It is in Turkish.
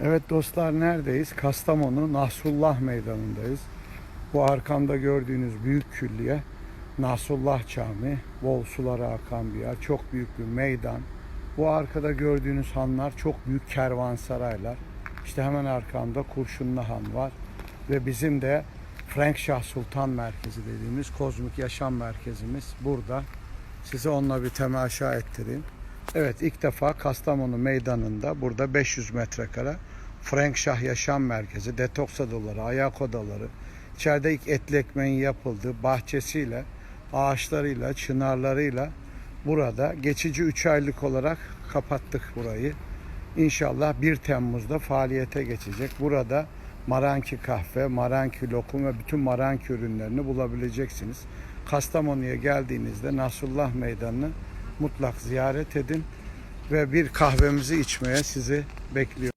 Evet dostlar neredeyiz? Kastamonu Nasrullah Meydanı'ndayız. Bu arkamda gördüğünüz büyük külliye Nasrullah Camii. Bol sulara akan bir yer. Çok büyük bir meydan. Bu arkada gördüğünüz hanlar çok büyük kervansaraylar. İşte hemen arkamda Kurşunlu Han var. Ve bizim de Frank Şah Sultan Merkezi dediğimiz kozmik yaşam merkezimiz burada. Size onunla bir temaşa ettireyim. Evet ilk defa Kastamonu meydanında burada 500 metrekare Frank Şah Yaşam Merkezi, detoks odaları, ayak odaları, içeride ilk etli ekmeğin yapıldığı bahçesiyle, ağaçlarıyla, çınarlarıyla burada geçici 3 aylık olarak kapattık burayı. İnşallah 1 Temmuz'da faaliyete geçecek. Burada Maranki kahve, Maranki lokum ve bütün Maranki ürünlerini bulabileceksiniz. Kastamonu'ya geldiğinizde Nasrullah Meydanı'nı mutlak ziyaret edin ve bir kahvemizi içmeye sizi bekliyorum.